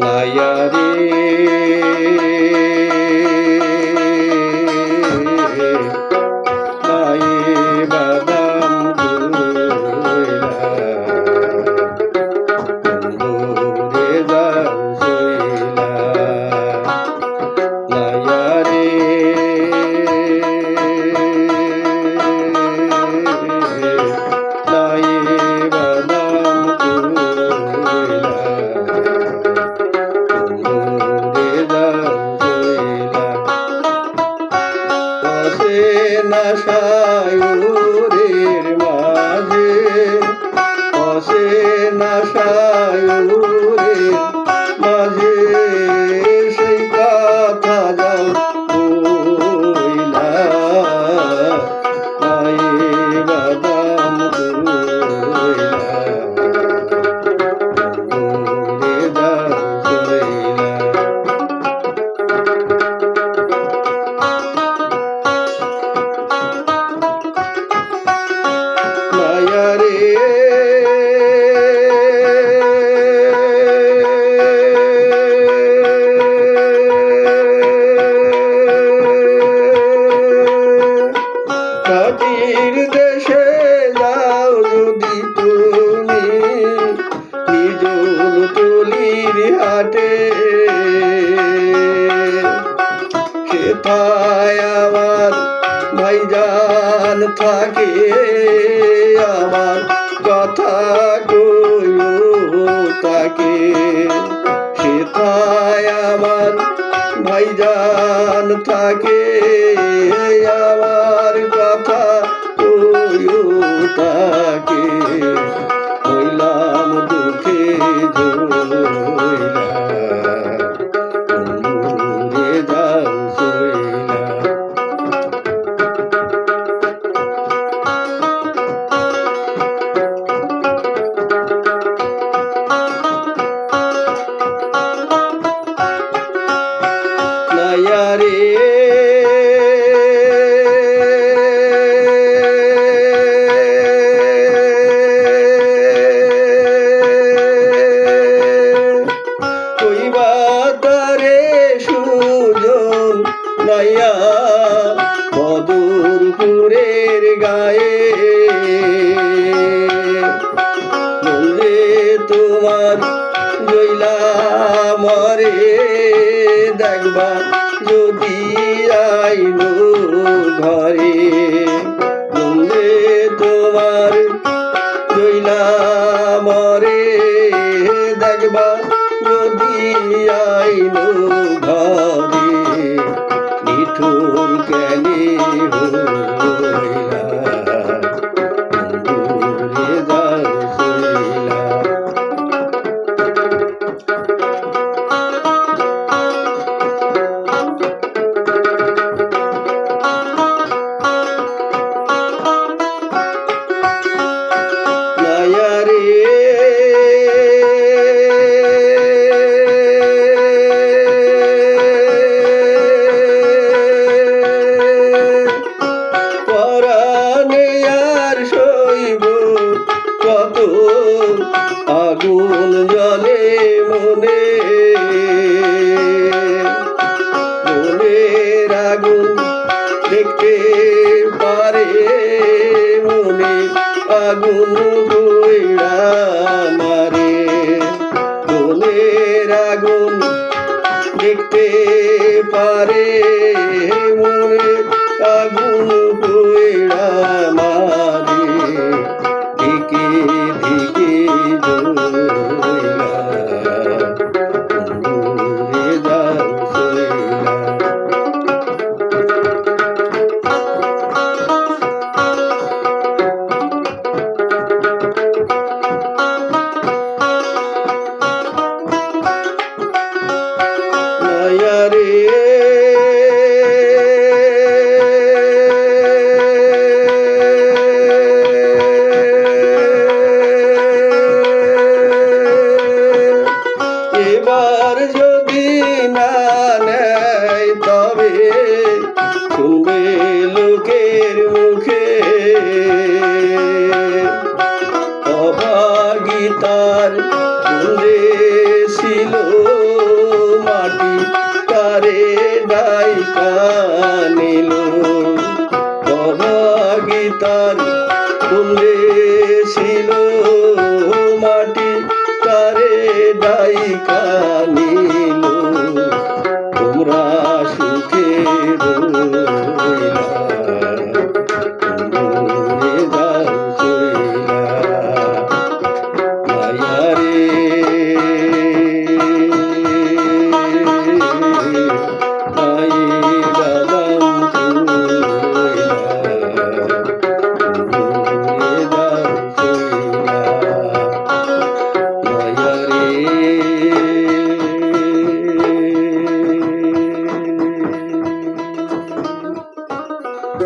নায়ারে সায়ুরের মাঝে অসে না থাকে আমার কথা কইও তাকে। সেথায় আমার ভাইজান থাকে। নাইয়া বদরপুরের গায়ে। বললে তোমার জইলা মরে দেখবা যদি আইনো ঘরে। বললে তোমার Ooh. আগুন জলে মনে। মনের আগুন দেখতে পারে মনে। আগুন বইরা মারে। মনের আগুন দেখতে পারে মনে। আগুন বইরা মারে। যদি না তবে শুনবে লোকের মুখে অভাগিতার কুলে ছিল মাটি, তারে ডাইকা নিল। গীতার কুন্দে ছিল ঠিকানি